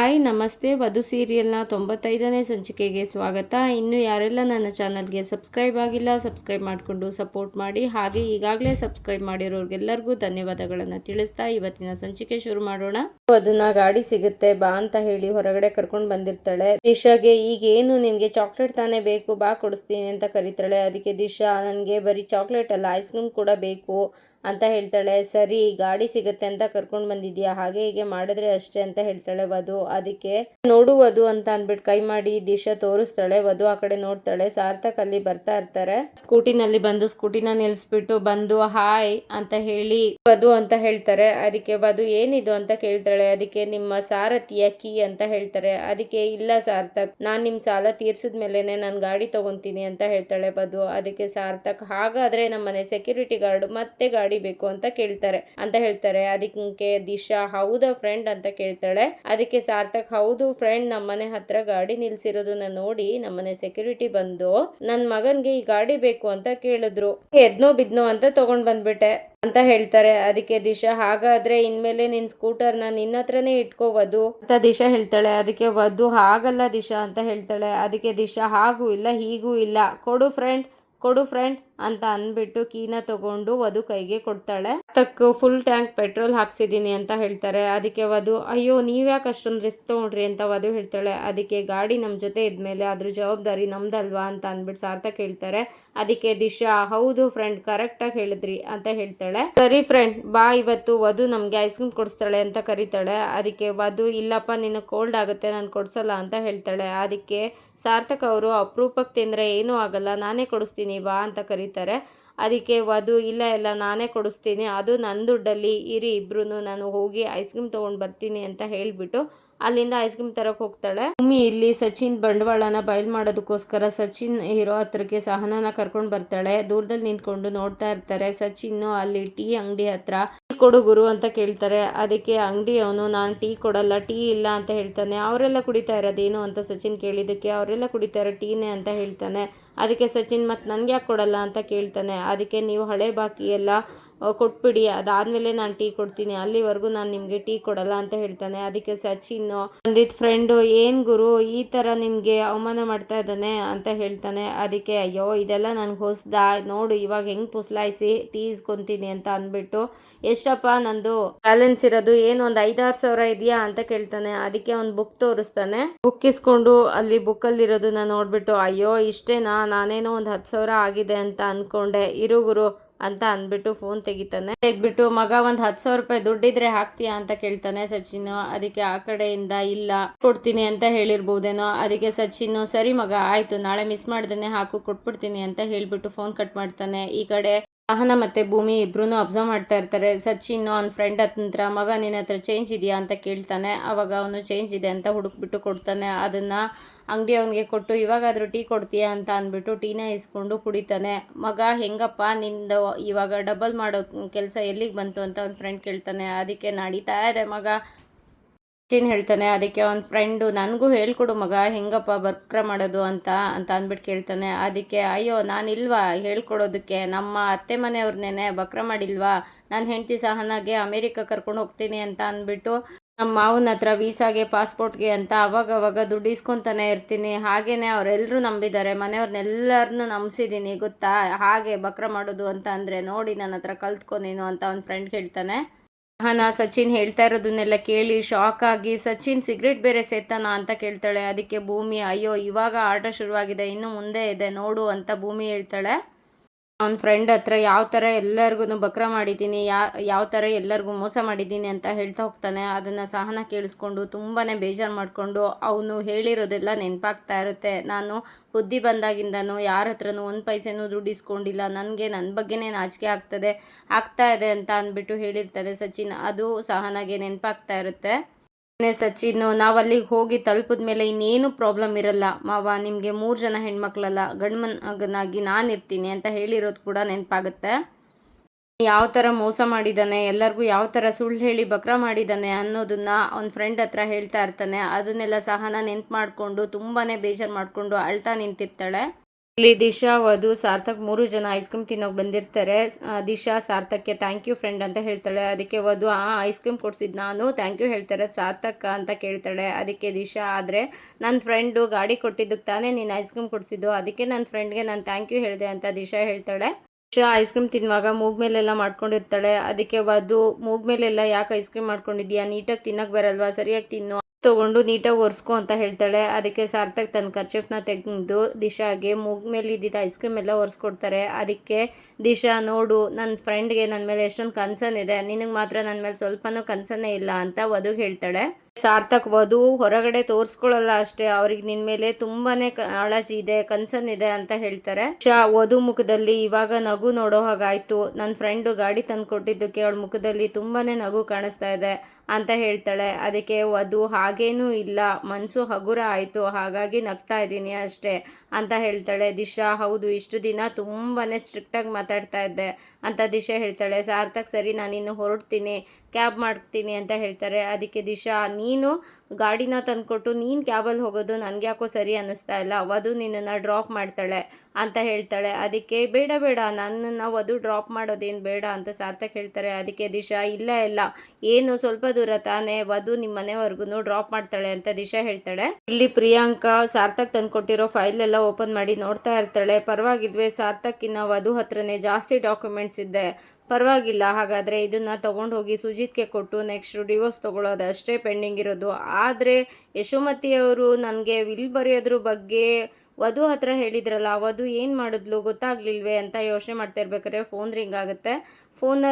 Hi, ನಮಸ್ತೆ. ವಧು ಸೀರಿಯಲ್ನ ತೊಂಬತ್ತೈದನೇ ಸಂಚಿಕೆಗೆ ಸ್ವಾಗತ. ಇನ್ನು ಯಾರೆಲ್ಲ ನನ್ನ ಚಾನಲ್ಗೆ ಸಬ್ಸ್ಕ್ರೈಬ್ ಆಗಿಲ್ಲ, ಸಬ್ಸ್ಕ್ರೈಬ್ ಮಾಡಿಕೊಂಡು ಸಪೋರ್ಟ್ ಮಾಡಿ. ಹಾಗೆ ಈಗಾಗಲೇ ಸಬ್ಸ್ಕ್ರೈಬ್ ಮಾಡಿರೋರಿಗೆಲ್ಲರಿಗೂ ಧನ್ಯವಾದಗಳನ್ನು ತಿಳಿಸ್ತಾ ಇವತ್ತಿನ ಸಂಚಿಕೆ ಶುರು ಮಾಡೋಣ. ವಧುನ ಗಾಡಿ ಸಿಗುತ್ತೆ, ಬಾ ಅಂತ ಹೇಳಿ ಹೊರಗಡೆ ಕರ್ಕೊಂಡು ಬಂದಿರ್ತಾಳೆ. ದಿಶಾಗೆ, ಈಗ ಏನು? ನಿನಗೆ ಚಾಕ್ಲೇಟ್ ತಾನೇ ಬೇಕು, ಬಾ ಕೊಡಿಸ್ತೀನಿ ಅಂತ ಕರೀತಾಳೆ. ಅದಕ್ಕೆ ದಿಶಾ, ನನಗೆ ಬರೀ ಚಾಕ್ಲೇಟ್ ಅಲ್ಲ, ಐಸ್ ಕ್ರೀಮ್ ಕೂಡ ಬೇಕು. ಅಂತ ಹೇಳ್ತಾಳೆ. ಸರಿ, ಗಾಡಿ ಸಿಗುತ್ತೆ ಅಂತ ಕರ್ಕೊಂಡು ಬಂದಿದ್ಯಾ? ಹಾಗೆ ಹೀಗೆ ಮಾಡಿದ್ರೆ ಅಷ್ಟೇ ಅಂತ ಹೇಳ್ತಾಳೆ ವಧು. ಅದಕ್ಕೆ ನೋಡು ವಧು ಅಂತ ಅಂದ್ಬಿಟ್ಟು ಕೈ ಮಾಡಿ ದಿಶಾ ತೋರಿಸ್ತಾಳೆ. ವಧು ಆ ಕಡೆ ನೋಡ್ತಾಳೆ. ಸಾರ್ಥಕ್ ಅಲ್ಲಿ ಬರ್ತಾ ಇರ್ತಾರೆ. ಸ್ಕೂಟಿನಲ್ಲಿ ಬಂದು ಸ್ಕೂಟಿನ ನಿಲ್ಸ್ಬಿಟ್ಟು ಬಂದು ಹಾಯ್ ಅಂತ ಹೇಳಿ ವಧು ಅಂತ ಹೇಳ್ತಾರೆ. ಅದಕ್ಕೆ ವಧು ಏನಿದು? ಅಂತ ಕೇಳ್ತಾಳೆ. ಅದಕ್ಕೆ ನಿಮ್ಮ ಸಾರಥಿಯ ಕೀ ಅಂತ ಹೇಳ್ತಾರೆ. ಅದಕ್ಕೆ ಇಲ್ಲ ಸಾರ್ಥಕ್, ನಾನ್ ನಿಮ್ ಸಾಲ ತೀರ್ಸಿದ ಮೇಲೆನೆ ನಾನು ಗಾಡಿ ತಗೊಂತೀನಿ ಅಂತ ಹೇಳ್ತಾಳೆ ವಧು. ಅದಕ್ಕೆ ಸಾರ್ಥಕ್, ಹಾಗಾದ್ರೆ ನಮ್ಮನೆ ಸೆಕ್ಯೂರಿಟಿ ಗಾರ್ಡ್ ಮತ್ತೆ ಗಾಡಿ ಬೇಕು ಅಂತ ಕೇಳ್ತಾರೆ. ಅಂತ ಹೇಳ್ತಾರೆ. ಅದಕ್ಕೆ ದಿಶಾ ಹೌದಾ ಫ್ರೆಂಡ್ ಅಂತ ಕೇಳ್ತಾಳೆ. ಅದಕ್ಕೆ ಸಾರ್ಥಕ್, ಹೌದು ಫ್ರೆಂಡ್ ನಮ್ಮನೆ ಹತ್ರ ಗಾಡಿ ನಿಲ್ಸಿರೋದನ್ನ ನೋಡಿ ನಮ್ಮನೆ ಸೆಕ್ಯೂರಿಟಿ ಬಂದು ನನ್ ಮಗನ್ಗೆ ಈ ಗಾಡಿ ಬೇಕು ಅಂತ ಕೇಳಿದ್ರು. ಎದ್ನೋ ಬಿದ್ನೋ ಅಂತ ತಗೊಂಡ್ ಬಂದ್ಬಿಟ್ಟೆ. ಅಂತ ಹೇಳ್ತಾರೆ. ಅದಕ್ಕೆ ದಿಶಾ, ಹಾಗಾದ್ರೆ ಇನ್ಮೇಲೆ ನಿನ್ ಸ್ಕೂಟರ್ನ ನಿನ್ನ ಹತ್ರನೇ ಇಟ್ಕೋಬೋದು ಅಂತ ದಿಶಾ ಹೇಳ್ತಾಳೆ. ಅದಕ್ಕೆ ವಧು ಹಾಗಲ್ಲ ದಿಶಾ, ಅಂತ ಹೇಳ್ತಾಳೆ. ಅದಕ್ಕೆ ದಿಶಾ, ಹಾಗೂ ಇಲ್ಲ, ಹೀಗೂ ಇಲ್ಲ. ಕೊಡು ಫ್ರೆಂಡ್ ಕೊಡು ಫ್ರೆಂಡ್ ಅಂತ ಅಂದ್ಬಿಟ್ಟು ಕೀನ ತಗೊಂಡು ವಧು ಕೈಗೆ ಕೊಡ್ತಾಳೆ. ತಕ್ಕ ಫುಲ್ ಟ್ಯಾಂಕ್ ಪೆಟ್ರೋಲ್ ಹಾಕ್ಸಿದ್ದೀನಿ ಅಂತ ಹೇಳ್ತಾರೆ. ಅದಕ್ಕೆ ವಧು, ಅಯ್ಯೋ, ನೀವ್ಯಾಕೆ ಅಷ್ಟೊಂದು ರಿಸ್ಕ್ ತಗೊಂಡ್ರಿ ಅಂತ ವಧು ಹೇಳ್ತಾಳೆ. ಅದಕ್ಕೆ ಗಾಡಿ ನಮ್ಮ ಜೊತೆ ಇದ್ಮೇಲೆ ಅದ್ರ ಜವಾಬ್ದಾರಿ ನಮ್ದಲ್ವಾ? ಅಂತ ಅಂದ್ಬಿಟ್ಟು ಸಾರ್ಥಕ್ ಹೇಳ್ತಾರೆ ಅದಕ್ಕೆ ದಿಶಾ, ಹೌದು ಫ್ರೆಂಡ್ ಕರೆಕ್ಟಾಗಿ ಹೇಳಿದ್ರಿ ಅಂತ ಹೇಳ್ತಾಳೆ. ಸರಿ ಫ್ರೆಂಡ್ ಬಾ ಇವತ್ತು, ವಧು ನಮ್ಗೆ ಐಸ್ ಕ್ರೀಮ್ ಕೊಡಿಸ್ತಾಳೆ ಅಂತ ಕರೀತಾಳೆ. ಅದಕ್ಕೆ ವಧು, ಇಲ್ಲಪ್ಪ ನಿನ್ನ ಕೋಲ್ಡ್ ಆಗುತ್ತೆ, ನಾನು ಕೊಡ್ಸಲ್ಲ ಅಂತ ಹೇಳ್ತಾಳೆ. ಅದಕ್ಕೆ ಸಾರ್ಥಕ್ ಅವರು ಅಪರೂಪಕ್ಕೆ ತಿಂದರೆ ಏನೂ ಆಗಲ್ಲ, ನಾನೇ ಕೊಡಿಸ್ತೀನಿ, ಬಾ ಅಂತ ಕರೀತಾರೆ ಅದಕ್ಕೆ ವಧು, ಇಲ್ಲ ಇಲ್ಲ, ನಾನೇ ಕೊಡಿಸ್ತೀನಿ. ಅದು ನನ್ನ ದುಡ್ಡಲ್ಲಿ, ಇರಿ ಇಬ್ರು ನಾನು ಹೋಗಿ ಐಸ್ ಕ್ರೀಮ್ ತೊಗೊಂಡು ಬರ್ತೀನಿ ಅಂತ ಹೇಳಿಬಿಟ್ಟು ಅಲ್ಲಿಂದ ಐಸ್ ಕ್ರೀಮ್ ತರಕ್ಕೆ ಹೋಗ್ತಾಳೆ. ಭೂಮಿ ಇಲ್ಲಿ ಸಚಿನ್ ಬಂಡವಾಳನ ಬಯಲು ಮಾಡೋದಕ್ಕೋಸ್ಕರ ಸಚಿನ್ ಹೀರೋ ಹತ್ರಕ್ಕೆ ಸಹನಾನ ಕರ್ಕೊಂಡು ಬರ್ತಾಳೆ. ದೂರದಲ್ಲಿ ನಿಂತ್ಕೊಂಡು ನೋಡ್ತಾ ಇರ್ತಾರೆ. ಸಚಿನ್ ಅಲ್ಲಿ ಟೀ ಅಂಗಡಿ ಹತ್ರ ಕೊಡು ಗುರು ಅಂತ ಕೇಳ್ತಾರೆ. ಅದಕ್ಕೆ ಅಂಗಡಿ ಅವನು, ನಾನು ಟೀ ಕೊಡಲ್ಲ, ಟೀ ಇಲ್ಲ ಅಂತ ಹೇಳ್ತಾನೆ. ಅವರೆಲ್ಲ ಕುಡಿತಾ ಇರೋದೇನು ಅಂತ ಸಚಿನ್ ಕೇಳಿದ್ದಕ್ಕೆ ಅವರೆಲ್ಲ ಕುಡಿತಾ ಇರೋ ಟೀನೇ ಅಂತ ಹೇಳ್ತಾನೆ. ಅದಕ್ಕೆ ಸಚಿನ್ ಮತ್ತು ನನಗೆ ಯಾಕೆ ಕೊಡಲ್ಲ? ಅಂತ ಕೇಳ್ತಾನೆ. ಅದಕ್ಕೆ, ನೀವು ಹಳೆ ಬಾಕಿ ಎಲ್ಲ ಕೊಟ್ಬಿಡಿ, ಅದಾದ್ಮೇಲೆ ನಾನು ಟೀ ಕೊಡ್ತೀನಿ. ಅಲ್ಲಿವರೆಗೂ ನಾನು ನಿಮಗೆ ಟೀ ಕೊಡಲ್ಲ ಅಂತ ಹೇಳ್ತಾನೆ. ಅದಕ್ಕೆ ಸಚಿನ್ ಒಂದಿತ್ತು ಫ್ರೆಂಡು ಏನು ಗುರು, ಈ ಥರ ನಿಮಗೆ ಅವಮಾನ ಮಾಡ್ತಾ ಇದ್ದಾನೆ ಅಂತ ಹೇಳ್ತಾನೆ. ಅದಕ್ಕೆ, ಅಯ್ಯೋ, ಇದೆಲ್ಲ ನನಗೆ ಹೊಸ್ದ? ನೋಡು, ಇವಾಗ ಹೆಂಗೆ ಪುಸ್ಲಾಯಿಸಿ ಟೀ ಇಸ್ಕೊತೀನಿ ಅಂತ ಅಂದ್ಬಿಟ್ಟು ಎಷ್ಟಪ್ಪ ನಂದು ಬ್ಯಾಲೆನ್ಸ್ ಇರೋದು? ಏನು ಒಂದು ಐದಾರು ಸಾವಿರ ಇದೆಯಾ? ಅಂತ ಕೇಳ್ತಾನೆ. ಅದಕ್ಕೆ ಒಂದು ಬುಕ್ ತೋರಿಸ್ತಾನೆ. ಬುಕ್ ಇಸ್ಕೊಂಡು ಅಲ್ಲಿ ಬುಕ್ಕಲ್ಲಿರೋದನ್ನ ನೋಡ್ಬಿಟ್ಟು, ಅಯ್ಯೋ, ಇಷ್ಟೇನಾ? ನಾನೇನೋ ಒಂದು ಹತ್ತು ಸಾವಿರ ಆಗಿದೆ ಅಂತ ಅನ್ಕೊಂಡೆ. ಇರು ಗುರು ಅಂತ ಅಂದ್ಬಿಟ್ಟು ಫೋನ್ ತೆಗಿತಾನೆ. ತೆಗ್ಬಿಟ್ಟು ಮಗ, ಒಂದು ಹತ್ತು ಸಾವಿರ ರೂಪಾಯಿ ದುಡ್ಡಿದ್ರೆ ಹಾಕ್ತೀಯಾ? ಅಂತ ಕೇಳ್ತಾನೆ ಸಚಿನ್. ಅದಕ್ಕೆ ಆ ಕಡೆಯಿಂದ ಇಲ್ಲ. ಕೊಡ್ತೀನಿ ಅಂತ ಹೇಳಿರ್ಬೋದೇನೋ? ಅದಕ್ಕೆ ಸಚಿನ್, ಸರಿ ಮಗ, ಆಯ್ತು. ನಾಳೆ ಮಿಸ್ ಮಾಡ್ದೇನೆ ಹಾಕು, ಕೊಟ್ಬಿಡ್ತೀನಿ ಅಂತ ಹೇಳ್ಬಿಟ್ಟು ಫೋನ್ ಕಟ್ ಮಾಡ್ತಾನೆ. ಈ ಕಡೆ ಸಹನ ಮತ್ತೆ ಭೂಮಿ ಇಬ್ರು ಅಬ್ಸರ್ವ್ ಮಾಡ್ತಾ ಇರ್ತಾರೆ. ಸಚಿನ್ ಅವ್ನ ಫ್ರೆಂಡ್ ಹತ್ರ ಮಗ ನಿನ್ನ ಹತ್ರ ಚೇಂಜ್ ಇದೆಯಾ ಅಂತ ಕೇಳ್ತಾನೆ. ಅವಾಗ ಅವನು ಚೇಂಜ್ ಇದೆ ಅಂತ ಹುಡುಕ್ಬಿಟ್ಟು ಕೊಡ್ತಾನೆ. ಅದನ್ನ ಅಂಗಡಿ ಅವನಿಗೆ ಕೊಟ್ಟು, ಇವಾಗಾದರೂ ಟೀ ಕೊಡ್ತೀಯಾ ಅಂತ ಅಂದ್ಬಿಟ್ಟು ಟೀನ ಇಸ್ಕೊಂಡು ಕುಡಿತಾನೆ. ಮಗ, ಹೆಂಗಪ್ಪ, ನಿಂದು ಇವಾಗ ಡಬಲ್ ಮಾಡೋ ಕೆಲಸ ಎಲ್ಲಿಗೆ ಬಂತು? ಅಂತ ಅವ್ನ ಫ್ರೆಂಡ್ ಕೇಳ್ತಾನೆ. ಅದಕ್ಕೆ ನಡೀತಾ ಇದೆ ಮಗ. ಸಚಿನ್ ಹೇಳ್ತಾನೆ, ಅದಕ್ಕೆ ಅವನ ಫ್ರೆಂಡು ನನಗೂ ಹೇಳ್ಕೊಡು ಮಗ, ಹೆಂಗಪ್ಪ ಬರ್ಕ್ರ ಮಾಡೋದು ಅಂತ ಅಂತ ಅಂದ್ಬಿಟ್ಟು ಕೇಳ್ತಾನೆ. ಅದಕ್ಕೆ, ಅಯ್ಯೋ, ನಾನಿಲ್ವಾ? ಹೇಳ್ಕೊಡೋದಕ್ಕೆ. ನಮ್ಮ ಅತ್ತೆ ಮನೆಯವ್ರನ್ನೇ ಬಕ್ರ ಮಾಡಿಲ್ವಾ? ನಾನು ಹೆಂಡತಿ ಸಹನಾಗೆ ಅಮೇರಿಕ ಕರ್ಕೊಂಡು ಹೋಗ್ತೀನಿ ಅಂತ ಅಂದ್ಬಿಟ್ಟು ನಮ್ಮ ಮಾವನ ಹತ್ರ ವೀಸಾಗೆ, ಪಾಸ್ಪೋರ್ಟ್ಗೆ ಅಂತ ಅವಾಗ ಅವಾಗ ದುಡ್ಡು ಇಸ್ಕೊತಾನೆ ಇರ್ತೀನಿ. ಹಾಗೇನೆ ಅವರೆಲ್ಲರೂ ನಂಬಿದ್ದಾರೆ. ಮನೆಯವ್ರನ್ನೆಲ್ಲರನ್ನೂ ನಂಬಿಸಿದ್ದೀನಿ ಗೊತ್ತಾ? ಹಾಗೆ ಬಕ್ರ ಮಾಡೋದು ಅಂತ ಅಂದರೆ ನೋಡಿ ನನ್ನ ಹತ್ರ ಕಲ್ತ್ಕೊ ನೀನು, ಅಂತ ಅವ್ನ ಫ್ರೆಂಡ್ ಹೇಳ್ತಾನೆ ಸಹನಾ ಸಚಿನ್ ಹೇಳ್ತಾ ಇರೋದನ್ನೆಲ್ಲ ಕೇಳಿ ಶಾಕ್ ಆಗಿ, ಸಚಿನ್ ಸಿಗರೆಟ್ ಬೇರೆ ಸೇತಾನ ಅಂತ ಕೇಳ್ತಾಳೆ, ಅದಕ್ಕೆ ಭೂಮಿ, ಅಯ್ಯೋ, ಇವಾಗ ಆಟ ಶುರುವಾಗಿದೆ, ಇನ್ನು ಮುಂದೆ ಇದೆ, ನೋಡು ಅಂತ ಭೂಮಿ ಹೇಳ್ತಾಳೆ. ಅವ್ನ ಫ್ರೆಂಡ್ ಹತ್ರ ಯಾವ ಥರ ಎಲ್ಲರಿಗೂ ಬಕ್ರ ಮಾಡಿದ್ದೀನಿ ಯಾ, ಯಾವ ಥರ ಎಲ್ಲರಿಗೂ ಮೋಸ ಮಾಡಿದ್ದೀನಿ ಅಂತ ಹೇಳ್ತಾ ಹೋಗ್ತಾನೆ. ಅದನ್ನು ಸಹನ ಕೇಳಿಸ್ಕೊಂಡು ತುಂಬಾ ಬೇಜಾರು ಮಾಡಿಕೊಂಡು ಅವನು ಹೇಳಿರೋದೆಲ್ಲ ನೆನಪಾಗ್ತಾ ಇರುತ್ತೆ. ನಾನು ಬುದ್ಧಿ ಬಂದಾಗಿಂದನೂ ಯಾರ ಹತ್ರನೂ ಒಂದು ಪೈಸೆನೂ ದುಡ್ಡು ಇಸ್ಕೊಂಡಿಲ್ಲ ನನಗೆ ನನ್ನ ಬಗ್ಗೆನೇ ನಾಚಿಕೆ ಆಗ್ತದೆ, ಆಗ್ತಾ ಇದೆ ಅಂತ ಅಂದ್ಬಿಟ್ಟು ಹೇಳಿರ್ತಾನೆ ಸಚಿನ್. ಅದು ಸಹನಾಗೆ ನೆನಪಾಗ್ತಾ ಇರುತ್ತೆ. ಸಚಿನ್, ನಾವು ಅಲ್ಲಿಗೆ ಹೋಗಿ ತಲುಪಿದ ಮೇಲೆ ಇನ್ನೇನು ಪ್ರಾಬ್ಲಮ್ ಇರಲ್ಲ. ಮಾವ, ನಿಮಗೆ ಮೂರು ಜನ ಹೆಣ್ಮಕ್ಳಲ್ಲ ಗಂಡ್ಮನಾಗಿ ನಾನು ಇರ್ತೀನಿ ಅಂತ ಹೇಳಿರೋದು ಕೂಡ ನೆನಪಾಗುತ್ತೆ. ಯಾವ ಥರ ಮೋಸ ಮಾಡಿದ್ದಾನೆ ಎಲ್ಲರಿಗೂ ಯಾವ ಥರ ಸುಳ್ಳು ಹೇಳಿ ಬಕ್ರ ಮಾಡಿದ್ದಾನೆ ಅನ್ನೋದನ್ನ ಅವ್ನ ಫ್ರೆಂಡ್ ಹತ್ರ ಹೇಳ್ತಾ ಇರ್ತಾನೆ. ಅದನ್ನೆಲ್ಲ ಸಹನ ನೆನ್ಪು ಮಾಡಿಕೊಂಡು ತುಂಬಾ ಬೇಜಾರು ಮಾಡಿಕೊಂಡು ಅಳ್ತಾ ನಿಂತಿರ್ತಾಳೆ. ಇಲ್ಲಿ ದಿಶಾ, ವಧು, ಸಾರ್ಥಕ್ ಮೂರು ಜನ ಐಸ್ ಕ್ರೀಮ್ ತಿನ್ನೋಕೆ ಬಂದಿರ್ತಾರೆ. ದಿಶಾ, ಸಾರ್ಥಕ್ಗೆ ಥ್ಯಾಂಕ್ ಯು ಫ್ರೆಂಡ್ ಅಂತ ಹೇಳ್ತಾಳೆ. ಅದಕ್ಕೆ ವಧು, ಆ ಐಸ್ ಕ್ರೀಮ್ ಕೊಡ್ಸಿದ್ ನಾನು ಥ್ಯಾಂಕ್ ಯು ಹೇಳ್ತಾರೆ. ಸಾರ್ಥಕ್ ಅಂತ ಕೇಳ್ತಾಳೆ. ಅದಕ್ಕೆ ದಿಶಾ, ಆದರೆ ನನ್ನ ಫ್ರೆಂಡು ಗಾಡಿ ಕೊಟ್ಟಿದ್ದಕ್ಕೆ ತಾನೇ ನೀನು ಐಸ್ ಕ್ರೀಮ್ ಕೊಡಿಸಿದ್ದು. ಅದಕ್ಕೆ ನನ್ನ ಫ್ರೆಂಡ್ಗೆ ನಾನು ಥ್ಯಾಂಕ್ ಯು ಹೇಳಿದೆ ಅಂತ ದಿಶಾ ಹೇಳ್ತಾಳೆ. ದಿಶಾ ಐಸ್ ಕ್ರೀಮ್ ತಿನ್ನುವಾಗ ಮೂಗ್ ಮೇಲೆಲ್ಲ ಮಾಡ್ಕೊಂಡಿರ್ತಾಳೆ. ಅದಕ್ಕೆ ವಧು, ಮೂಗ್ ಮೇಲೆಲ್ಲ ಯಾಕೆ ಐಸ್ ಕ್ರೀಮ್ ಮಾಡ್ಕೊಂಡಿದ್ಯಾ? ನೀಟಾಗಿ ತಿನ್ನೋಕೆ ಬರಲ್ವಾ? ಸರಿಯಾಗಿ ತಿನ್ನು. ತಗೊಂಡು ನೀಟಾಗಿ ಒರೆಸ್ಕೊ ಅಂತ ಹೇಳ್ತಾಳೆ. ಅದಕ್ಕೆ ಸಾರ್ಥಕ್ ತನ್ನ ಖರ್ಚಿಫ್ನ ತೆಗೆದು ದಿಶಾಗೆ ಮೂಗ್ ಮೇಲೆ ಇದ್ದಿದ್ದ ಐಸ್ ಕ್ರೀಮ್ ಎಲ್ಲ ಒರೆಸ್ಕೊಡ್ತಾರೆ. ಅದಕ್ಕೆ, ದಿಶಾ, ನೋಡು ನನ್ನ ಫ್ರೆಂಡ್ಗೆ ನನ್ನ ಮೇಲೆ ಎಷ್ಟೊಂದು ಕನ್ಸರ್ನ್ ಇದೆ. ನಿನಗೆ ಮಾತ್ರ ನನ್ನ ಮೇಲೆ ಸ್ವಲ್ಪನೂ ಕನ್ಸನ್ನೇ ಇಲ್ಲ ಅಂತ ವಧುಗೆ ಹೇಳ್ತಾಳೆ. ಸಾರ್ಥಕ್ ವಧು ಹೊರಗಡೆ ತೋರಿಸ್ಕೊಳ್ಳಲ್ಲ ಅಷ್ಟೇ. ಅವ್ರಿಗೆ ನಿನ್ ಮೇಲೆ ತುಂಬಾನೇ ಕಾಳಜಿ ಇದೆ ಕನ್ಸರ್ನ್ ಇದೆ ಅಂತ ಹೇಳ್ತಾರೆ. ಶಾ ವಧು ಮುಖದಲ್ಲಿ ಇವಾಗ ನಗು ನೋಡೋ ಹಾಗಾಯ್ತು. ನನ್ನ ಫ್ರೆಂಡು ಗಾಡಿ ತಂದು ಕೊಟ್ಟಿದ್ದಕ್ಕೆ ಅವಳ ಮುಖದಲ್ಲಿ ತುಂಬಾನೇ ನಗು ಕಾಣಿಸ್ತಾ ಇದೆ ಅಂತ ಹೇಳ್ತಾಳೆ. ಅದಕ್ಕೆ ವಧು, ಹಾಗೇನೂ ಇಲ್ಲ. ಮನಸ್ಸು ಹಗುರ ಆಯಿತು. ಹಾಗಾಗಿ ನಗ್ತಾ ಇದ್ದೀನಿ ಅಷ್ಟೇ ಅಂತ ಹೇಳ್ತಾಳೆ. ದಿಶಾ, ಹೌದು, ಇಷ್ಟು ದಿನ ತುಂಬಾ ಸ್ಟ್ರಿಕ್ಟಾಗಿ ಮಾತಾಡ್ತಾ ಇದ್ದೆ ಅಂತ ದಿಶಾ ಹೇಳ್ತಾಳೆ. ಸಾರ್ಥಕ್, ಸರಿ, ನಾನು ಇನ್ನು ಹೊರಡ್ತೀನಿ. ಕ್ಯಾಬ್ ಮಾಡ್ತೀನಿ ಅಂತ ಹೇಳ್ತಾರೆ. ಅದಕ್ಕೆ ದಿಶಾ, ನೀನು ಗಾಡಿನ ತಂದುಕೊಟ್ಟು ನೀನು ಕ್ಯಾಬಲ್ಲಿ ಹೋಗೋದು ನನಗೆ ಯಾಕೋ ಸರಿ ಅನ್ನಿಸ್ತಾ ಇಲ್ಲ. ವಧು ನಿನ್ನನ್ನು ಡ್ರಾಪ್ ಮಾಡ್ತಾಳೆ ಅಂತ ಹೇಳ್ತಾಳೆ. ಅದಕ್ಕೆ ಬೇಡ ಬೇಡ, ನನ್ನನ್ನು ವಧು ಡ್ರಾಪ್ ಮಾಡೋದೇನು ಬೇಡ ಅಂತ ಸಾರ್ಥಕ್ ಹೇಳ್ತಾರೆ. ಅದಕ್ಕೆ ದಿಶಾ, ಇಲ್ಲ ಇಲ್ಲ, ಏನು ಸ್ವಲ್ಪ ದೂರ ತಾನೇ ವಧು ನಿಮ್ಮ ಮನೆವರೆಗೂ ಡ್ರಾಪ್ ಮಾಡ್ತಾಳೆ ಅಂತ ದಿಶಾ ಹೇಳ್ತಾಳೆ. ಇಲ್ಲಿ ಪ್ರಿಯಾಂಕಾ ಸಾರ್ಥಕ್ ತಂದುಕೊಟ್ಟಿರೋ ಫೈಲ್ ಎಲ್ಲ ಓಪನ್ ಮಾಡಿ ನೋಡ್ತಾ ಇರ್ತಾಳೆ. ಪರವಾಗಿಲ್ವೇ ಸಾರ್ಥಕ್ಕಿನ್ನ ವಧು ಹತ್ರನೇ ಜಾಸ್ತಿ ಡಾಕ್ಯುಮೆಂಟ್ಸ್ ಇದೆ. ಪರವಾಗಿಲ್ಲ. ಹಾಗಾದರೆ ಇದನ್ನು ತೊಗೊಂಡು ಹೋಗಿ ಸುಜಿತ್ಗೆ ಕೊಟ್ಟು ನೆಕ್ಸ್ಟ್ ಡಿವೋರ್ಸ್ ತೊಗೊಳ್ಳೋದು ಅಷ್ಟೇ ಪೆಂಡಿಂಗ್ ಇರೋದು. ಆದರೆ ಯಶೋಮತಿ ಅವರು ನನಗೆ ವಿಲ್ ಬರೆಯೋದ್ರ ಬಗ್ಗೆ ವಧು ಹತ್ರ ಹೇಳಿದ್ರಲ್ಲ, ವಧು ಏನು ಮಾಡಿದ್ಲು ಗೊತ್ತಾಗ್ಲಿಲ್ವೇ ಅಂತ ಯೋಚನೆ ಮಾಡ್ತಾ ಇರ್ಬೇಕಾದ್ರೆ ಫೋನ್ ರಿಂಗ್ ಆಗುತ್ತೆ. ಫೋನ್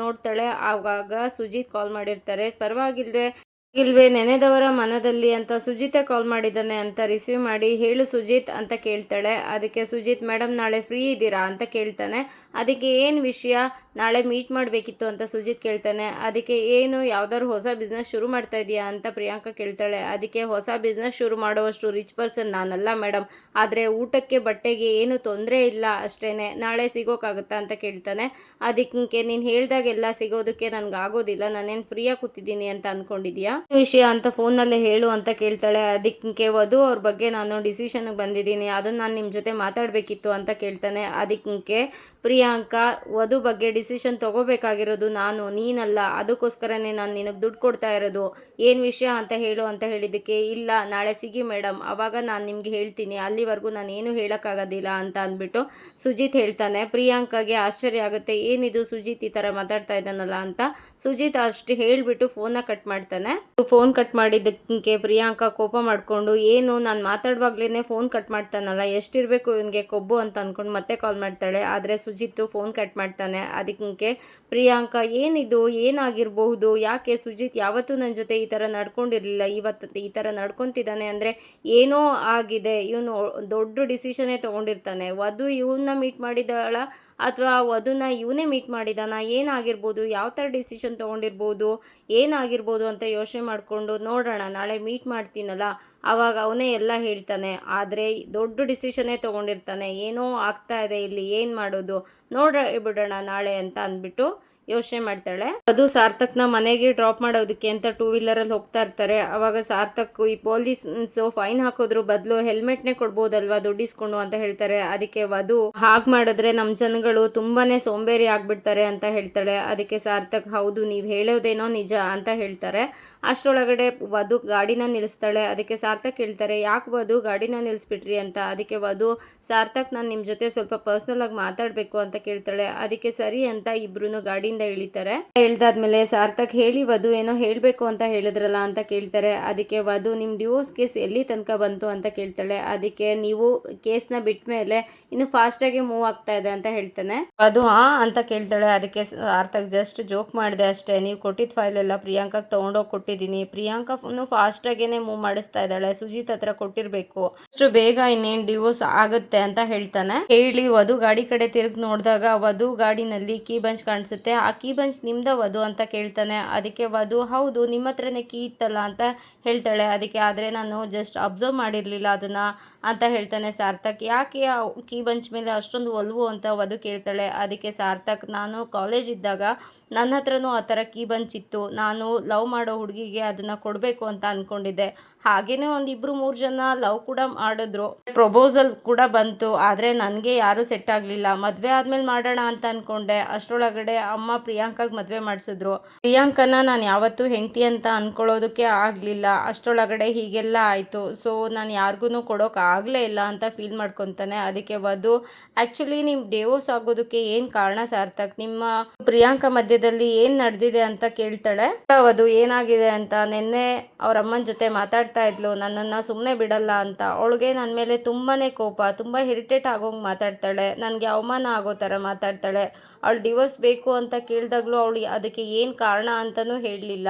ನೋಡ್ತಾಳೆ. ಆವಾಗ ಸುಜಿತ್ ಕಾಲ್ ಮಾಡಿರ್ತಾರೆ. ಪರವಾಗಿಲ್ವೇ ಇಲ್ವೇ ನೆನೆದವರ ಮನದಲ್ಲಿ ಅಂತ ಸುಜಿತೆ ಕಾಲ್ ಮಾಡಿದ್ದಾನೆ ಅಂತ ರಿಸೀವ್ ಮಾಡಿ, ಹೇಳು ಸುಜಿತ್ ಅಂತ ಕೇಳ್ತಾಳೆ. ಅದಕ್ಕೆ, ಸುಜಿತ್ ಮೇಡಮ್ ನಾಳೆ ಫ್ರೀ ಇದ್ದೀರಾ? ಅಂತ ಕೇಳ್ತಾನೆ. ಅದಕ್ಕೆ, ಏನು ವಿಷಯ? ನಾಳೆ ಮೀಟ್ ಮಾಡಬೇಕಿತ್ತು ಅಂತ ಸುಜಿತ್ ಕೇಳ್ತಾನೆ. ಅದಕ್ಕೆ, ಏನು? ಯಾವ್ದಾದ್ರು ಹೊಸ ಬಿಸ್ನೆಸ್ ಶುರು ಮಾಡ್ತಾ ಇದೆಯಾ ಅಂತ ಪ್ರಿಯಾಂಕಾ ಕೇಳ್ತಾಳೆ. ಅದಕ್ಕೆ, ಹೊಸ ಬಿಸ್ನೆಸ್ ಶುರು ಮಾಡುವಷ್ಟು ರಿಚ್ ಪರ್ಸನ್ ನಾನಲ್ಲ ಮೇಡಮ್ ಆದರೆ ಊಟಕ್ಕೆ ಬಟ್ಟೆಗೆ ಏನು ತೊಂದರೆ ಇಲ್ಲ ಅಷ್ಟೇ ನಾಳೆ ಸಿಗೋಕ್ಕಾಗುತ್ತಾ ಅಂತ ಕೇಳ್ತಾನೆ. ಅದಕ್ಕೆ, ನೀನು ಹೇಳ್ದಾಗೆಲ್ಲ ಸಿಗೋದಕ್ಕೆ ನನಗೆ ಆಗೋದಿಲ್ಲ ನಾನೇನು ಫ್ರೀಯಾಗಿ ಕೂತಿದ್ದೀನಿ ಅಂತ ಅಂದ್ಕೊಂಡಿದ್ಯಾ ವಿಷಯ ಅಂತ ಫೋನಲ್ಲೇ ಹೇಳು ಅಂತ ಕೇಳ್ತಾಳೆ. ಅದಕ್ಕೆ ವಧು ಅವ್ರ ಬಗ್ಗೆ ನಾನು ಡಿಸಿಷನ್ ಬಂದಿದ್ದೀನಿ. ಅದನ್ನು ನಾನು ನಿಮ್ಮ ಜೊತೆ ಮಾತಾಡಬೇಕಿತ್ತು ಅಂತ ಕೇಳ್ತಾನೆ. ಅದಕ್ಕೆ ಪ್ರಿಯಾಂಕಾ, ವಧು ಬಗ್ಗೆ ಡಿಸಿಷನ್ ತಗೋಬೇಕಾಗಿರೋದು ನಾನು, ನೀನಲ್ಲ. ಅದಕ್ಕೋಸ್ಕರನೇ ನಾನು ನಿನಗೆ ದುಡ್ಡು ಕೊಡ್ತಾ ಇರೋದು. ಏನು ವಿಷಯ ಅಂತ ಹೇಳು ಅಂತ ಹೇಳಿದ್ದಕ್ಕೆ, ಇಲ್ಲ, ನಾಳೆ ಸಿಗಿ ಮೇಡಮ್ ಅವಾಗ ನಾನು ನಿಮ್ಗೆ ಹೇಳ್ತೀನಿ, ಅಲ್ಲಿವರೆಗೂ ನಾನು ಏನು ಹೇಳೋಕ್ಕಾಗೋದಿಲ್ಲ ಅಂತ ಅಂದ್ಬಿಟ್ಟು ಸುಜಿತ್ ಹೇಳ್ತಾನೆ. ಪ್ರಿಯಾಂಕಾಗೆ ಆಶ್ಚರ್ಯ ಆಗುತ್ತೆ, ಏನಿದು ಸುಜಿತ್ ಈ ಥರ ಮಾತಾಡ್ತಾ ಇದ್ದಾನಲ್ಲ ಅಂತ. ಸುಜಿತ್ ಅಷ್ಟು ಹೇಳಿಬಿಟ್ಟು ಫೋನ್ನ ಕಟ್ ಮಾಡ್ತಾನೆ. ಫೋನ್ ಕಟ್ ಮಾಡಿದ್ದಕ್ಕೆ ಪ್ರಿಯಾಂಕಾ ಕೋಪ ಮಾಡಿಕೊಂಡು, ಏನು, ನಾನು ಮಾತಾಡುವಾಗ್ಲೇ ಫೋನ್ ಕಟ್ ಮಾಡ್ತಾನಲ್ಲ, ಎಷ್ಟಿರಬೇಕು ಇವನಿಗೆ ಕೊಬ್ಬು ಅಂತ ಅಂದ್ಕೊಂಡು ಮತ್ತೆ ಕಾಲ್ ಮಾಡ್ತಾಳೆ. ಆದರೆ ಸುಜಿತ್ ಫೋನ್ ಕಟ್ ಮಾಡ್ತಾನೆ. ಅದಕ್ಕೆ ಪ್ರಿಯಾಂಕಾ, ಏನಿದು, ಏನಾಗಿರಬಹುದು, ಯಾಕೆ ಸುಜಿತ್ ಯಾವತ್ತೂ ನನ್ನ ಜೊತೆ ಈ ಥರ ನಡ್ಕೊಂಡಿರಲಿಲ್ಲ, ಇವತ್ತು ಈ ಥರ ನಡ್ಕೊತಿದ್ದಾನೆ ಅಂದರೆ ಏನೋ ಆಗಿದೆ, ಇವನು ದೊಡ್ಡ ಡಿಸಿಷನೇ ತೊಗೊಂಡಿರ್ತಾನೆ. ವಧು ಇವನ್ನ ಮೀಟ್ ಮಾಡಿದಾಳ ಅಥವಾ ವಧುನ ಇವನೇ ಮೀಟ್ ಮಾಡಿದಾನ ಏನಾಗಿರ್ಬೋದು, ಯಾವ ಥರ ಡಿಸಿಷನ್ ತೊಗೊಂಡಿರ್ಬೋದು, ಏನಾಗಿರ್ಬೋದು ಅಂತ ಯೋಚನೆ ಮಾಡಿಕೊಂಡು ನೋಡೋಣ, ನಾಳೆ ಮೀಟ್ ಮಾಡ್ತೀನಲ್ಲ ಆವಾಗ ಅವನೇ ಎಲ್ಲ ಹೇಳ್ತಾನೆ. ಆದರೆ ದೊಡ್ಡ ಡಿಸಿಷನೇ ತೊಗೊಂಡಿರ್ತಾನೆ, ಏನೋ ಆಗ್ತಾ ಇದೆ ಇಲ್ಲಿ, ಏನು ಮಾಡೋದು ನೋಡ ಬಿಡೋಣ ನಾಳೆ ಅಂತ ಅಂದ್ಬಿಟ್ಟು ಯೋಚನೆ ಮಾಡ್ತಾಳೆ. ಅದು ಸಾರ್ಥಕ್ನ ಮನೆಗೆ ಡ್ರಾಪ್ ಮಾಡೋದಕ್ಕೆ ಅಂತ ಟೂ ವೀಲರಲ್ಲಿ ಹೋಗ್ತಾ ಇರ್ತಾರೆ. ಅವಾಗ ಸಾರ್ಥಕ್, ಈ ಪೊಲೀಸ್ ಫೈನ್ ಹಾಕೋದ್ರ ಬದಲು ಹೆಲ್ಮೆಟ್ನೇ ಕೊಡ್ಬೋದಲ್ವಾ ದುಡ್ಡಿಸ್ಕೊಂಡು? ಅಂತ ಹೇಳ್ತಾರೆ. ಅದಕ್ಕೆ ವಧು, ಹಾಗೆ ಮಾಡಿದ್ರೆ ನಮ್ಮ ಜನಗಳು ತುಂಬಾನೇ ಸೋಂಬೇರಿ ಆಗ್ಬಿಡ್ತಾರೆ ಅಂತ ಹೇಳ್ತಾಳೆ. ಅದಕ್ಕೆ ಸಾರ್ಥಕ್, ಹೌದು, ನೀವು ಹೇಳೋದೇನೋ ನಿಜ ಅಂತ ಹೇಳ್ತಾರೆ. ಅಷ್ಟರೊಳಗಡೆ ವಧು ಗಾಡಿನ ನಿಲ್ಲಿಸ್ತಾಳೆ ಅದಕ್ಕೆ ಸಾರ್ಥಕ್ ಹೇಳ್ತಾರೆ, ಯಾಕೆ ವಧು ಗಾಡಿನ ನಿಲ್ಲಿಸ್ಬಿಟ್ರಿ ಅಂತ? ಅದಕ್ಕೆ ವಧು, ಸಾರ್ಥಕ್, ನಾನು ನಿಮ್ಮ ಜೊತೆ ಸ್ವಲ್ಪ ಪರ್ಸ್ನಲ್ ಆಗಿ ಮಾತಾಡಬೇಕು ಅಂತ ಕೇಳ್ತಾಳೆ. ಅದಕ್ಕೆ ಸರಿ ಅಂತ ಇಬ್ರು ಗಾಡಿಯಿಂದ ಇಳಿತಾರೆ ಹೇಳ್ದಾದ್ಮೇಲೆ ಸಾರ್ಥಕ್ ಹೇಳಿ, ವಧು ಏನೋ ಹೇಳಬೇಕು ಅಂತ ಹೇಳಿದ್ರಲ್ಲ ಅಂತ ಕೇಳ್ತಾರೆ. ಅದಕ್ಕೆ ವಧು ನಿಮ್ಮ ಡಿವೋರ್ಸ್ ಕೇಸ್ ಎಲ್ಲಿ ತನಕ ಬಂತು ಅಂತ ಕೇಳ್ತಾಳೆ. ಅದಕ್ಕೆ ನೀವು ಕೇಸ್ನ ಬಿಟ್ಟ ಮೇಲೆ ಇನ್ನು ಆಗಿ ಮೂವ್ ಆಗ್ತಾ ಇದೆ ಅಂತ ಹೇಳ್ತಾನೆ. ವಧು, ಹಾ ಅಂತ ಕೇಳ್ತಾಳೆ. ಅದಕ್ಕೆ ಸಾರ್ಥಕ್ ಜಸ್ಟ್ ಜೋಕ್ ಮಾಡಿದೆ ಅಷ್ಟೇ. ನೀವು ಕೊಟ್ಟಿದ್ ಫೈಲ್ ಎಲ್ಲ ಪ್ರಿಯಾಂಕಾಗೆ ತೊಗೊಂಡೋಗಿ ಕೊಟ್ಟಿದ್ದೀನಿ. ಪ್ರಿಯಾಂಕಾ ಇನ್ನು ಫಾಸ್ಟಾಗೇನೆ ಮೂವ್ ಮಾಡಿಸ್ತಾ ಇದ್ದಾಳೆ. ಸುಜಿತ್ ಹತ್ರ ಕೊಟ್ಟಿರಬೇಕು. ಅಷ್ಟು ಬೇಗ ಇನ್ನೇನು ಡಿವೋರ್ಸ್ ಆಗುತ್ತೆ ಅಂತ ಹೇಳ್ತಾನೆ. ಹೇಳಿ, ವಧು ಗಾಡಿ ಕಡೆ ತಿರುಗಿ ನೋಡಿದಾಗ, ವಧು ಗಾಡಿನಲ್ಲಿ ಕೀ ಬಂಚ್ ಕಾಣಿಸುತ್ತೆ. ಆ ಕೀ ಬಂಚ್ ನಿಮ್ದ ವಧು ಅಂತ ಕೇಳ್ತಾನೆ. ಅದಕ್ಕೆ ವಧು, ಹೌದು ನಿಮ್ಮ ಹತ್ರನೇ ಕೀ ಇತ್ತಲ್ಲ ಅಂತ ಹೇಳ್ತಾಳೆ. ಅದಕ್ಕೆ, ಆದರೆ ನಾನು ಜಸ್ಟ್ ಅಬ್ಸರ್ವ್ ಮಾಡಿರಲಿಲ್ಲ ಅದನ್ನು ಅಂತ ಹೇಳ್ತಾನೆ ಸಾರ್ಥಕ್. ಯಾಕೆ ಕೀ ಬಂಚ್ ಮೇಲೆ ಅಷ್ಟೊಂದು ಒಲವು ಅಂತ ವಧು ಕೇಳ್ತಾಳೆ. ಅದಕ್ಕೆ ಸಾರ್ಥಕ್, ನಾನು ಕಾಲೇಜ್ ಇದ್ದಾಗ ನನ್ನ ಹತ್ರನೂ ಆ ಥರ ಕೀ ಬಂಚ್ ಇತ್ತು. ನಾನು ಲವ್ ಮಾಡೋ ಹುಡುಗಿಗೆ ಅದನ್ನು ಕೊಡಬೇಕು ಅಂತ ಅಂದ್ಕೊಂಡಿದ್ದೆ ಹಾಗೆಯೇ ಒಂದು ಇಬ್ಬರು ಮೂರು ಜನ ಲವ್ ಕೂಡ ಮಾಡಿದ್ರು. ಪ್ರಪೋಸಲ್ ಕೂಡ ಬಂತು. ಆದರೆ ನನಗೆ ಯಾರೂ ಸೆಟ್ ಆಗಲಿಲ್ಲ. ಮದುವೆ ಆದಮೇಲೆ ಮಾಡೋಣ ಅಂತ ಅಂದ್ಕೊಂಡೆ ಅಷ್ಟರೊಳಗಡೆ ಅಮ್ಮ ಪ್ರಿಯಾಂಕಾಗೆ ಮದುವೆ ಮಾಡಿಸಿದ್ರು. ಪ್ರಿಯಾಂಕನ ನಾನು ಯಾವತ್ತೂ ಹೆಂಡತಿ ಅಂತ ಅಂದ್ಕೊಳ್ಳೋದಕ್ಕೆ ಆಗಲಿಲ್ಲ. ಅಷ್ಟರೊಳಗಡೆ ಹೀಗೆಲ್ಲ ಆಯಿತು. ಸೊ ನಾನು ಯಾರಿಗೂ ಕೊಡೋಕೆ ಆಗಲೇ ಇಲ್ಲ ಅಂತ ಫೀಲ್ ಮಾಡ್ಕೊತಾನೆ. ಅದಕ್ಕೆ ವಧು ಆ್ಯಕ್ಚುಲಿ ನೀವು ಡೇವೋಸ್ ಆಗೋದಕ್ಕೆ ಏನು ಕಾರಣ ಸಾರ್ಥಕ್? ನಿಮ್ಮ ಪ್ರಿಯಾಂಕಾ ಮಧ್ಯದಲ್ಲಿ ಏನು ನಡೆದಿದೆ ಅಂತ ಕೇಳ್ತಾಳೆ. ವಧು, ಏನಾಗಿದೆ ಅಂತ ನಿನ್ನೆ ಅವ್ರ ಅಮ್ಮನ ಜೊತೆ ಮಾತಾಡ್ತಾ ಇದ್ಲು. ನನ್ನನ್ನು ಸುಮ್ಮನೆ ಬಿಡಲ್ಲ ಅಂತ. ಅವಳಿಗೆ ನನ್ನ ಮೇಲೆ ತುಂಬಾ ಕೋಪ, ತುಂಬ ಇರಿಟೇಟ್ ಆಗೋಂಗೆ ಮಾತಾಡ್ತಾಳೆ. ನನಗೆ ಅವಮಾನ ಆಗೋ ಥರ ಮಾತಾಡ್ತಾಳೆ. ಅವಳು ಡಿವೋರ್ಸ್ ಬೇಕು ಅಂತ ಕೇಳಿದಾಗಲೂ ಅವಳು ಅದಕ್ಕೆ ಏನು ಕಾರಣ ಅಂತಲೂ ಹೇಳಲಿಲ್ಲ.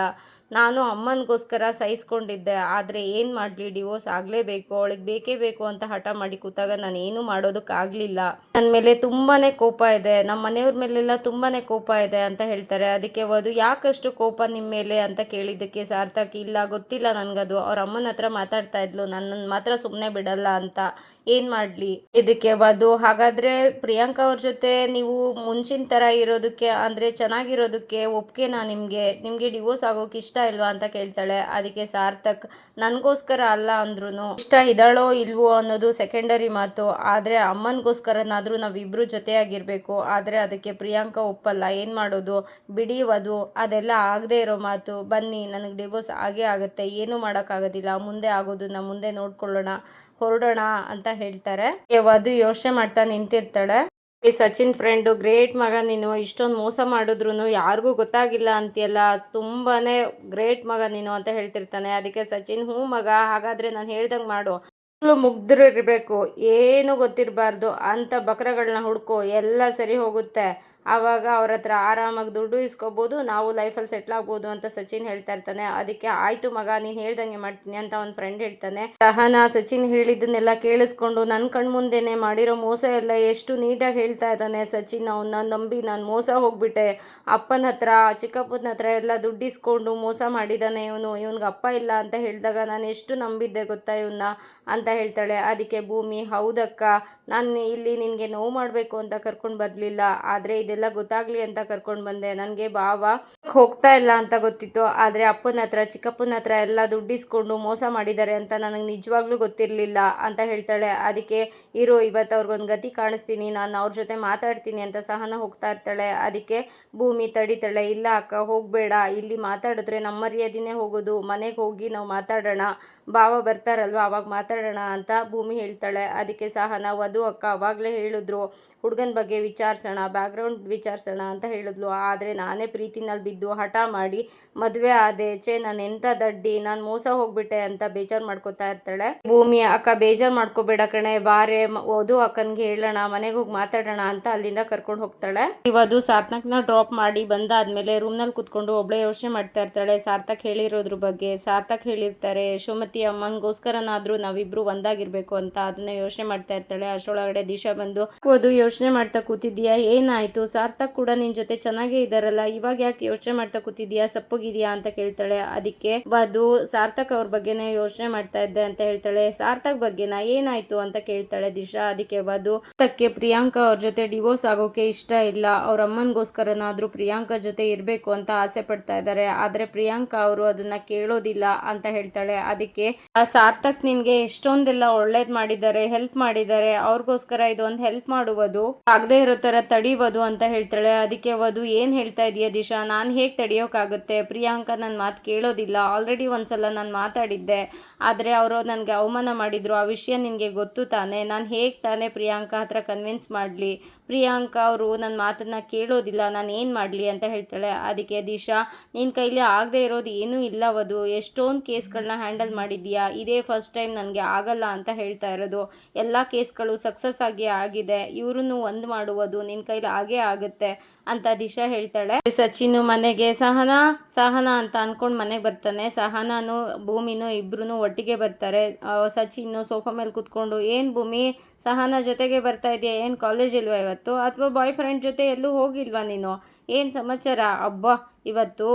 ನಾನು ಅಮ್ಮನಿಗೋಸ್ಕರ ಸಹಿಸ್ಕೊಂಡಿದ್ದೆ, ಆದರೆ ಏನು ಮಾಡಲಿ, ಡಿವೋರ್ಸ್ ಆಗಲೇಬೇಕು, ಅವಳಿಗೆ ಬೇಕೇ ಬೇಕು ಅಂತ ಹಠ ಮಾಡಿ ಕೂತಾಗ ನಾನು ಏನೂ ಮಾಡೋದಕ್ಕಾಗಲಿಲ್ಲ ನನ್ನ ಮೇಲೆ ತುಂಬಾ ಕೋಪ ಇದೆ ನಮ್ಮ ಮನೆಯವ್ರ ಮೇಲೆಲ್ಲ ತುಂಬಾ ಕೋಪ ಇದೆ ಅಂತ ಹೇಳ್ತಾರೆ. ಅದಕ್ಕೆ ವಧು ಯಾಕಷ್ಟು ಕೋಪ ನಿಮ್ಮ ಮೇಲೆ ಅಂತ ಕೇಳಿದ್ದಕ್ಕೆ ಸಾರ್ಥಕ್ ಇಲ್ಲ, ಗೊತ್ತಿಲ್ಲ ನನಗದು. ಅವ್ರ ಅಮ್ಮನ ಹತ್ರ ಮಾತಾಡ್ತಾ ಇದ್ಲು ನನ್ನನ್ನು ಮಾತ್ರ ಸುಮ್ಮನೆ ಬಿಡಲ್ಲ ಅಂತ. ಏನು ಮಾಡಲಿ? ಇದಕ್ಕೆ ವಧು, ಹಾಗಾದರೆ ಪ್ರಿಯಾಂಕಾ ಅವ್ರ ಜೊತೆ ನೀವು ಮುಂಚಿನ ಥರ ಇರೋದಕ್ಕೆ, ಅಂದರೆ ಚೆನ್ನಾಗಿರೋದಕ್ಕೆ ಒಪ್ಗೆನಾ ನಿಮಗೆ? ನಿಮಗೆ ಡಿವೋರ್ಸ್ ಆಗೋಕೆ ಇಷ್ಟ ಇಲ್ವಾ ಅಂತ ಕೇಳ್ತಾಳೆ. ಅದಕ್ಕೆ ಸಾರ್ಥಕ್, ನನಗೋಸ್ಕರ ಅಲ್ಲ ಅಂದ್ರೂ ಇಷ್ಟ ಇದ್ದಾಳೋ ಇಲ್ವೋ ಅನ್ನೋದು ಸೆಕೆಂಡರಿ ಮಾತು. ಆದರೆ ಅಮ್ಮನಿಗೋಸ್ಕರನಾದರೂ ನಾವಿಬ್ಬರು ಜೊತೆಯಾಗಿರಬೇಕು. ಆದರೆ ಅದಕ್ಕೆ ಪ್ರಿಯಾಂಕಾ ಒಪ್ಪಲ್ಲ. ಏನು ಮಾಡೋದು? ಬಿಡಿ ವಧು. ಅದೆಲ್ಲ ಆಗದೆ ಇರೋ ಮಾತು. ಬನ್ನಿ, ನನಗೆ ಡಿವೋರ್ಸ್ ಆಗೇ ಆಗುತ್ತೆ. ಏನೂ ಮಾಡೋಕ್ಕಾಗೋದಿಲ್ಲ. ಮುಂದೆ ಆಗೋದು ನಾ ಮುಂದೆ ನೋಡ್ಕೊಳ್ಳೋಣ. ಹೊರಡೋಣ, ಅಂತ ಹೇಳ್ತಾರೆ. ವಧು ಯೋಚನೆ ಮಾಡ್ತಾ ನಿಂತಿರ್ತಾಳೆ. ಈ ಸಚಿನ್ ಫ್ರೆಂಡು ಗ್ರೇಟ್ ಮಗ ನೀನು. ಇಷ್ಟೊಂದು ಮೋಸ ಮಾಡಿದ್ರು ಯಾರಿಗೂ ಗೊತ್ತಾಗಿಲ್ಲ ಅಂತೀಯಲ್ಲ. ತುಂಬಾ ಗ್ರೇಟ್ ಮಗ ನೀನು ಅಂತ ಹೇಳ್ತಿರ್ತಾನೆ. ಅದಕ್ಕೆ ಸಚಿನ್, ಹ್ಞೂ ಮಗ, ಹಾಗಾದರೆ ನಾನು ಹೇಳ್ದಂಗೆ ಮಾಡು. ಮುಗ್ಧರು ಇರಬೇಕು ಏನೂ ಗೊತ್ತಿರಬಾರ್ದು. ಅಂಥ ಬಕ್ರಗಳನ್ನ ಹುಡ್ಕೋ. ಎಲ್ಲ ಸರಿ ಹೋಗುತ್ತೆ. ಆವಾಗ ಅವ್ರ ಹತ್ರ ಆರಾಮಾಗಿ ದುಡ್ಡು ಇಸ್ಕೋಬೋದು, ನಾವು ಲೈಫಲ್ಲಿ ಸೆಟ್ಲ್ ಆಗ್ಬೋದು ಅಂತ ಸಚಿನ್ ಹೇಳ್ತಾ ಇರ್ತಾನೆ. ಅದಕ್ಕೆ ಆಯ್ತು ಮಗ, ನೀನು ಹೇಳ್ದಂಗೆ ಮಾಡ್ತೀನಿ ಅಂತ ಒಂದು ಫ್ರೆಂಡ್ ಹೇಳ್ತಾನೆ. ಸಹನಾ, ಸಚಿನ್ ಹೇಳಿದ್ದನ್ನೆಲ್ಲ ಕೇಳಿಸ್ಕೊಂಡು ನನ್ನ ಕಣ್ಮುಂದೆನೆ ಮಾಡಿರೋ ಮೋಸ ಎಲ್ಲ ಎಷ್ಟು ನೀಟಾಗಿ ಹೇಳ್ತಾ ಇದ್ದಾನೆ ಸಚಿನ್. ಅವನ್ನ ನಂಬಿ ನಾನು ಮೋಸ ಹೋಗ್ಬಿಟ್ಟೆ. ಅಪ್ಪನ ಹತ್ರ, ಚಿಕ್ಕಪ್ಪನ ಹತ್ರ ಎಲ್ಲ ದುಡ್ಡು ಇಸ್ಕೊಂಡು ಮೋಸ ಮಾಡಿದ್ದಾನೆ ಇವನು. ಇವನಿಗೆ ಅಪ್ಪ ಇಲ್ಲ ಅಂತ ಹೇಳಿದಾಗ ನಾನು ಎಷ್ಟು ನಂಬಿದ್ದೆ ಗೊತ್ತಾ ಇವನ್ನ ಅಂತ ಹೇಳ್ತಾಳೆ. ಅದಕ್ಕೆ ಭೂಮಿ, ಹೌದಕ್ಕ. ನಾನು ಇಲ್ಲಿ ನಿನಗೆ ನೋವು ಮಾಡಬೇಕು ಅಂತ ಕರ್ಕೊಂಡು ಬರಲಿಲ್ಲ. ಆದರೆ ಇದೆಲ್ಲ ಗೊತ್ತಾಗ್ಲಿ ಅಂತ ಕರ್ಕೊಂಡು ಬಂದೆ. ನನಗೆ ಬಾವ ಹೋಗ್ತಾ ಇಲ್ಲ ಅಂತ ಗೊತ್ತಿತ್ತು. ಆದರೆ ಅಪ್ಪನ ಹತ್ರ, ಚಿಕ್ಕಪ್ಪನ ಹತ್ರ ಎಲ್ಲ ದುಡ್ಡಿಸ್ಕೊಂಡು ಮೋಸ ಮಾಡಿದ್ದಾರೆ ಅಂತ ನನಗೆ ನಿಜವಾಗ್ಲೂ ಗೊತ್ತಿರಲಿಲ್ಲ ಅಂತ ಹೇಳ್ತಾಳೆ. ಅದಕ್ಕೆ, ಇರೋ, ಇವತ್ತು ಅವ್ರಿಗೊಂದು ಗತಿ ಕಾಣಿಸ್ತೀನಿ. ನಾನು ಅವ್ರ ಜೊತೆ ಮಾತಾಡ್ತೀನಿ ಅಂತ ಸಹನ ಹೋಗ್ತಾ ಇರ್ತಾಳೆ. ಅದಕ್ಕೆ ಭೂಮಿ ತಡಿತಾಳೆ. ಇಲ್ಲ ಅಕ್ಕ, ಹೋಗಬೇಡ. ಇಲ್ಲಿ ಮಾತಾಡಿದ್ರೆ ನಮ್ಮ ಮರ್ಯಾದಿನೇ ಹೋಗೋದು. ಮನೆಗೆ ಹೋಗಿ ನಾವು ಮಾತಾಡೋಣ. ಬಾವ ಬರ್ತಾರಲ್ವ, ಅವಾಗ ಮಾತಾಡೋಣ ಅಂತ ಭೂಮಿ ಹೇಳ್ತಾಳೆ. ಅದಕ್ಕೆ ಸಹನ, ವಧು ಅಕ್ಕ, ಅವಾಗಲೇ ಹೇಳಿದ್ರು. ಹುಡುಗನ ಬಗ್ಗೆ ವಿಚಾರಿಸೋಣ. ಬ್ಯಾಕ್ಗ್ರೌಂಡ್ ವಿಚಾರಿಸೋಣ ಅಂತ ಹೇಳಿದ್ಲು. ಆದರೆ ನಾನೇ ಪ್ರೀತಿನಲ್ಲಿ ಬಿದ್ದು ಹಠ ಮಾಡಿ ಮದುವೆ ಆದೆ ಚೇ ನಾನು ಎಂಥ ದಡ್ಡಿ, ನಾನು ಮೋಸ ಹೋಗ್ಬಿಟ್ಟೆ ಅಂತ ಬೇಜಾರು ಮಾಡ್ಕೋತಾ ಇರ್ತಾಳೆ. ಭೂಮಿ ಅಕ್ಕ ಬೇಜಾರು ಮಾಡ್ಕೋಬೇಡ ಕಣೆ, ಬಾರೆ ಓದು ಅಕ್ಕನಿಗೆ ಹೇಳೋಣ, ಮನೆಗೆ ಹೋಗಿ ಮಾತಾಡೋಣ ಅಂತ ಅಲ್ಲಿಂದ ಕರ್ಕೊಂಡು ಹೋಗ್ತಾಳೆ. ಇವದು ಸಾರ್ಥಕ್ನ ಡ್ರಾಪ್ ಮಾಡಿ ಬಂದಾದ್ಮೇಲೆ ರೂಮ್ನಲ್ಲಿ ಕುತ್ಕೊಂಡು ಒಬ್ಳೆ ಯೋಚನೆ ಮಾಡ್ತಾ ಇರ್ತಾಳೆ. ಸಾರ್ಥಕ್ ಹೇಳಿರೋದ್ರ ಬಗ್ಗೆ, ಸಾರ್ಥಕ್ ಹೇಳಿರ್ತಾರೆ ಯಶೋಮತಿ ಅಮ್ಮನಿಗೋಸ್ಕರನಾದ್ರೂ ನಾವಿಬ್ರು ಒಂದಾಗಿರ್ಬೇಕು ಅಂತ ಅದನ್ನ ಯೋಚನೆ ಮಾಡ್ತಾ ಇರ್ತಾಳೆ. ಅಷ್ಟೊಳಗಡೆ ದಿಶಾ ಬಂದು, ಓದು ಯೋಚನೆ ಮಾಡ್ತಾ ಕೂತಿದ್ಯಾ ಏನಾಯ್ತು? ಸಾರ್ಥಕ್ ಕೂಡ ನಿನ್ ಜೊತೆ ಚೆನ್ನಾಗೇ ಇದಾರಲ್ಲ, ಇವಾಗ ಯಾಕೆ ಯೋಚನೆ ಮಾಡ್ತಾ ಕೂತಿದ್ಯಾ, ಸಪ್ಪಗಿದ್ಯಾ ಅಂತ ಕೇಳ್ತಾಳೆ. ಅದಕ್ಕೆ ವಧು ಸಾರ್ಥಕ್ ಅವ್ರ ಬಗ್ಗೆನೇ ಯೋಚನೆ ಮಾಡ್ತಾ ಇದ್ದೆ ಅಂತ ಹೇಳ್ತಾಳೆ. ಸಾರ್ಥಕ್ ಬಗ್ಗೆನಾ ಏನಾಯ್ತು ಅಂತ ಕೇಳ್ತಾಳೆ ದಿಶಾ. ಅದಕ್ಕೆ ವಧು ತಕ್ಕೆ ಪ್ರಿಯಾಂಕಾ ಅವ್ರ ಜೊತೆ ಡಿವೋರ್ಸ್ ಆಗೋಕೆ ಇಷ್ಟ ಇಲ್ಲ. ಅವ್ರ ಅಮ್ಮನಿಗೋಸ್ಕರನಾದ್ರೂ ಪ್ರಿಯಾಂಕಾ ಜೊತೆ ಇರಬೇಕು ಅಂತ ಆಸೆ ಪಡ್ತಾ ಇದ್ದಾರೆ ಆದ್ರೆ ಪ್ರಿಯಾಂಕಾ ಅವರು ಅದನ್ನ ಕೇಳೋದಿಲ್ಲ ಅಂತ ಹೇಳ್ತಾಳೆ. ಅದಕ್ಕೆ ಸಾರ್ಥಕ್ ನಿನ್ಗೆ ಎಷ್ಟೊಂದೆಲ್ಲ ಒಳ್ಳೇದ್ ಮಾಡಿದ್ದಾರೆ ಹೆಲ್ಪ್ ಮಾಡಿದ್ದಾರೆ. ಅವ್ರಿಗೋಸ್ಕರ ಇದೊಂದು ಹೆಲ್ಪ್ ಮಾಡುವುದು ಆಗದೆ ಇರೋ ತರ ತಡಿಯೋದು ಅಂತ ಹೇಳ್ತಾಳೆ. ಅದಕ್ಕೆ ವಧು, ಏನು ಹೇಳ್ತಾ ಇದೆಯಾ ದಿಶಾ? ನಾನು ಹೇಗೆ ತಡೆಯೋಕ್ಕಾಗುತ್ತೆ ಪ್ರಿಯಾಂಕ ನನ್ನ ಮಾತು ಕೇಳೋದಿಲ್ಲ. ಆಲ್ರೆಡಿ ಒಂದ್ಸಲ ನಾನು ಮಾತಾಡಿದ್ದೆ. ಆದರೆ ಅವರು ನನಗೆ ಅವಮಾನ ಮಾಡಿದರು. ಆ ವಿಷಯ ನಿನಗೆ ಗೊತ್ತು ತಾನೆ. ನಾನು ಹೇಗೆ ತಾನೇ ಪ್ರಿಯಾಂಕ ಹತ್ರ ಕನ್ವಿನ್ಸ್ ಮಾಡಲಿ? ಪ್ರಿಯಾಂಕ ಅವರು ನನ್ನ ಮಾತನ್ನು ಕೇಳೋದಿಲ್ಲ. ನಾನು ಏನು ಮಾಡಲಿ? ಅಂತ ಹೇಳ್ತಾಳೆ. ಅದಕ್ಕೆ, ದಿಶಾ ನಿನ್ನ ಕೈಲಿ ಆಗದೆ ಇರೋದು ಏನೂ ಇಲ್ಲ ವಧು. ಎಷ್ಟೊಂದು ಕೇಸ್ಗಳನ್ನ ಹ್ಯಾಂಡಲ್ ಮಾಡಿದ್ಯಾ ಇದೇ ಫಸ್ಟ್ ಟೈಮ್ ನನಗೆ ಆಗಲ್ಲ ಅಂತ ಹೇಳ್ತಾ ಇರೋದು. ಎಲ್ಲ ಕೇಸ್ಗಳು ಸಕ್ಸಸ್ ಆಗಿ ಆಗಿದೆ. ಇವರನ್ನು ಒಂದು ಮಾಡುವುದು ನಿನ್ನ ಕೈಲಿ ಆಗೇ ಆಗುತ್ತೆ ಅಂತ ದಿಶಾ ಹೇಳ್ತಾಳೆ. ಸಚಿನ್ ಮನೆಗೆ ಸಹನಾ ಸಹನಾ ಅಂತ ಅನ್ಕೊಂಡು ಮನೆಗೆ ಬರ್ತಾನೆ. ಸಹನಾನು, ಭೂಮಿನೂ ಇಬ್ರು ಒಟ್ಟಿಗೆ ಬರ್ತಾರೆ. ಸಚಿನ್ ಸೋಫಾ ಮೇಲೆ ಕುತ್ಕೊಂಡು, ಏನ್ ಭೂಮಿ? ಸಹನಾ ಜೊತೆಗೆ ಬರ್ತಾ ಇದೆಯಾ? ಏನ್ ಕಾಲೇಜ್ ಇಲ್ವಾ ಇವತ್ತು? ಅಥವಾ ಬಾಯ್ ಫ್ರೆಂಡ್ ಜೊತೆ ಎಲ್ಲೂ ಹೋಗಿಲ್ವಾ ನೀನು? ಏನ್ ಸಮಾಚಾರ? ಅಬ್ಬಾ, ಇವತ್ತು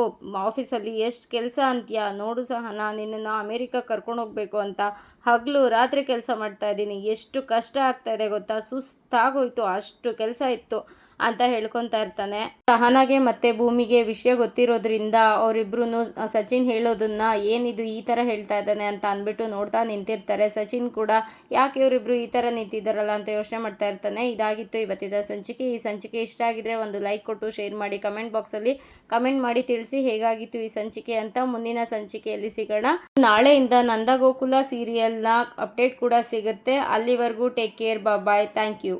ಆಫೀಸಲ್ಲಿ ಎಷ್ಟು ಕೆಲಸ ಅಂತೀಯ? ನೋಡು ಸಹನಾ, ನಿನ್ನನ್ನು ಅಮೇರಿಕಾ ಕರ್ಕೊಂಡು ಹೋಗಬೇಕು ಅಂತ ಹಗಲು ರಾತ್ರಿ ಕೆಲಸ ಮಾಡ್ತಾ ಇದ್ದೀನಿ. ಎಷ್ಟು ಕಷ್ಟ ಆಗ್ತಾ ಇದೆ ಗೊತ್ತಾ? ಸುಸ್ತಾಗೋಯ್ತು. ಅಷ್ಟು ಕೆಲಸ ಇತ್ತು. ಅಂತ ಹೇಳ್ಕೊತಾ ಇರ್ತಾನೆ. ಸಹನಾಗೆ ಮತ್ತೆ ಭೂಮಿಗೆ ವಿಷಯ ಗೊತ್ತಿರೋದ್ರಿಂದ ಅವರಿಬ್ರು ಸಚಿನ್ ಹೇಳೋದನ್ನ ಏನಿದು ಈ ಥರ ಹೇಳ್ತಾ ಇದ್ದಾನೆ ಅಂತ ಅಂದ್ಬಿಟ್ಟು ನೋಡ್ತಾ ನಿಂತಿರ್ತಾರೆ. ಸಚಿನ್ ಕೂಡ, ಯಾಕೆ ಇವರಿಬ್ರು ಈ ಥರ ನಿಂತಿದ್ದಾರಲ್ಲ? ಅಂತ ಯೋಚನೆ ಮಾಡ್ತಾ ಇರ್ತಾನೆ. ಇದಾಗಿತ್ತು ಇವತ್ತಿದ ಸಂಚಿಕೆ. ಈ ಸಂಚಿಕೆ ಇಷ್ಟ ಆಗಿದ್ರೆ ಒಂದು ಲೈಕ್ ಕೊಟ್ಟು, ಶೇರ್ ಮಾಡಿ, ಕಮೆಂಟ್ ಬಾಕ್ಸಲ್ಲಿ ಕಮೆಂಟ್ ಮಾಡಿ ತಿಳಿಸಿ ಹೇಗಾಗಿತ್ತು ಈ ಸಂಚಿಕೆ ಅಂತ ಮುಂದಿನ ಸಂಚಿಕೆಯಲ್ಲಿ ಸಿಗೋಣ. ನಾಳೆಯಿಂದ ನಂದಗೋಕುಲ ಸೀರಿಯಲ್ನ ಅಪ್ಡೇಟ್ ಕೂಡ ಸಿಗುತ್ತೆ. ಅಲ್ಲಿವರೆಗೂ take care bye thank you.